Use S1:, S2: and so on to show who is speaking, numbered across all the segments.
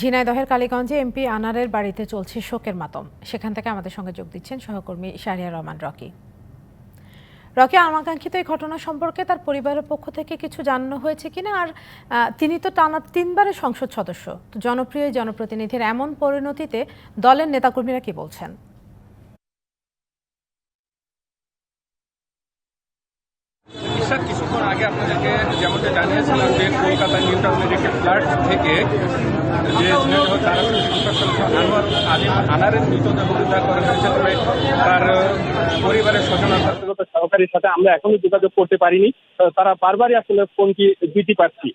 S1: ঝিনাইদহের কালীগঞ্জে এমপি আনারের বাড়িতে চলছে শোকের মাতম। সেখান থেকে আমাদের সঙ্গে যোগ দিচ্ছেন সহকর্মী শারিয়া রহমান রকি। রকি অনাকাঙ্ক্ষিত এই ঘটনা সম্পর্কে তার পরিবারের পক্ষ থেকে কিছু জানানো হয়েছে কিনা? আর তিনি তো টানা তিনবারের সংসদ সদস্য। জনপ্রিয় জনপ্রতিনিধির এমন পরিণতিতে দলের নেতাকর্মীরা কি বলছেন?
S2: ঈশাদ কিছুক্ষণ আগে আপনাদেরকে যেমনটা জানিয়েছিলাম যে কলকাতা নিউ টাউনের একটি ফ্ল্যাট থেকে যে আনোয়ার আনারের মৃতদেহ উদ্ধার করা হয়েছে তবে তার পরিবারের স্বজনতা
S3: স্বাস্থ্যগত সহকারীর সাথে আমরা এখনও যোগাযোগ করতে পারিনি। তারা বারবারই আসলে ফোনটি দিতে পারছি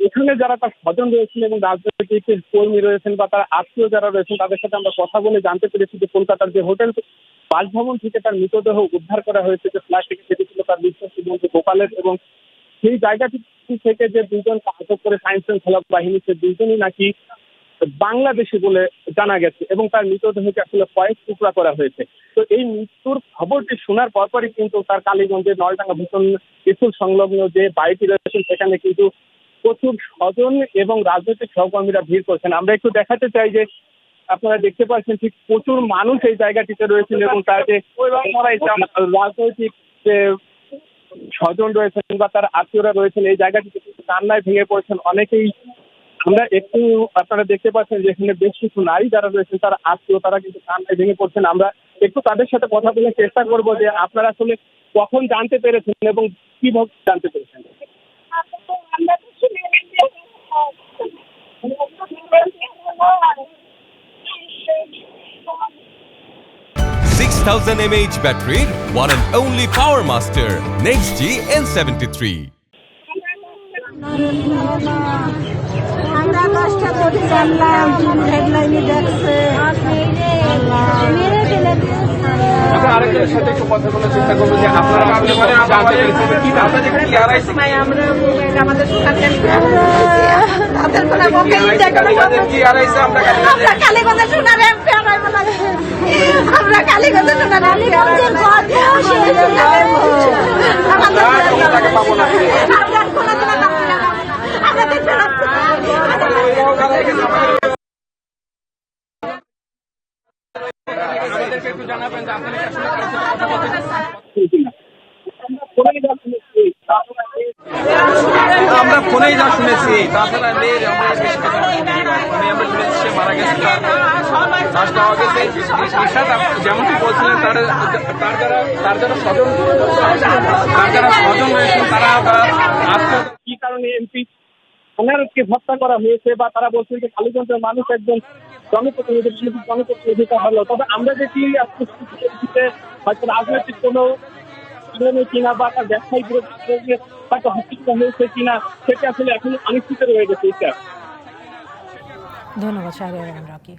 S3: এখানে যারা তার স্বজন রয়েছেন এবং রাজনৈতিক কর্মী রয়েছেন বা তার আত্মীয় যারা রয়েছেন, তাদের সাথে আমরা কথা বলে জানতে পেরেছি যে কলকাতার যে হোটেল বাসভবন থেকে তার মৃতদেহ উদ্ধার করা হয়েছে যে ফ্ল্যাট থেকে সেটি ছিল তার বিশ্বাসী বন্ধু গোপালের এবং সেই জায়গাটি থেকে যে দুজন আটক করে সায়েন্স শৃঙ্খলা বাহিনী, সে দুজনই নাকি বাংলাদেশি বলে জানা গেছে এবং তার মৃতদেহকে আসলে কয়েক টুকরা করা হয়েছে। তো এই মৃত্যুর খবরটি শোনার পরপরই কিন্তু তার কালীগঞ্জের নলডাঙ্গা ভীষণ স্কুল সংলগ্ন যে বাড়িটি রয়েছে, সেখানে কিন্তু প্রচুর স্বজন এবং রাজনৈতিক সহকর্মীরা ভিড় করছেন। আমরা একটু দেখাতে চাই যে আপনারা দেখতে পাচ্ছেন ঠিক প্রচুর মানুষ এই জায়গাটিতে রয়েছেন এবং তার যে রাজনৈতিক যে স্বজন রয়েছেন বা তার আত্মীয়রা রয়েছেন, এই জায়গাটিতে কান্নায় ভেঙে পড়েছেন অনেকেই। আমরা একটু আপনারা দেখতে পাচ্ছেন যে এখানে বেশ কিছু নারী যারা রয়েছেন, তারা আত্মীয়, তারা কিন্তু কান্নায় ভেঙে পড়ছেন। আমরা একটু তাদের সাথে কথা বলে চেষ্টা করব যে আপনারা আসলে কখন জানতে পেরেছেন এবং কীভাবে জানতে পেরেছেন?
S4: তো শুনে গেছি
S5: Six thousand mAh battery, one and only Power Master. Next G N73.
S4: আমরা কষ্ট করে জানলাম হেডলাইনে দেখছে
S2: আরেকজনের সাথে একটু কথা বলার চেষ্টা করব যে আপনারা জানতে পেরেছেন কি আপনাদের
S4: আমরা
S2: কালীগঞ্জের আমরা
S4: আমরা কালীগঞ্জে শোনার এমপি আড়াই বলা আমরা কালীগঞ্জে শোনার এমপি আড়াই আমাদের
S2: তাকে পাবো না
S4: আমরা কোনো দিন আমরা দেখতে
S2: আমাদেরকে একটু জানাবেন যে আপনারা আসলে কারোর সাথে কথা বলতে
S3: আমরা
S2: ফোনেই যা শুনেছি তাছাড়া মেয়ের আমরা বেশি কথা শুনিনি আমরা শুনেছি সে মারা গেছে লাশ পাওয়া গেছে নিশাদ যেমনটি বলছিলেন তার তার যারা তার যারা স্বজন তার যারা স্বজন রয়েছেন তারা
S3: কি কারণে এমপি ওনারকে হত্যা করা হয়েছে বা তারা বলছেন যে কালীগঞ্জের মানুষ একজন জনপ্রতিনিধি জনপ্রতিনিধিতা হলো তবে আমরা যেটি আজকে হয়তো রাজনৈতিক কোনো কিনা বা তার ব্যবসায়িক বিরোধী হয়তো হস্তিত্ব হয়েছে কিনা, সেটা আসলে এখন অনিশ্চিত রয়ে গেছে
S1: ধন্যবাদ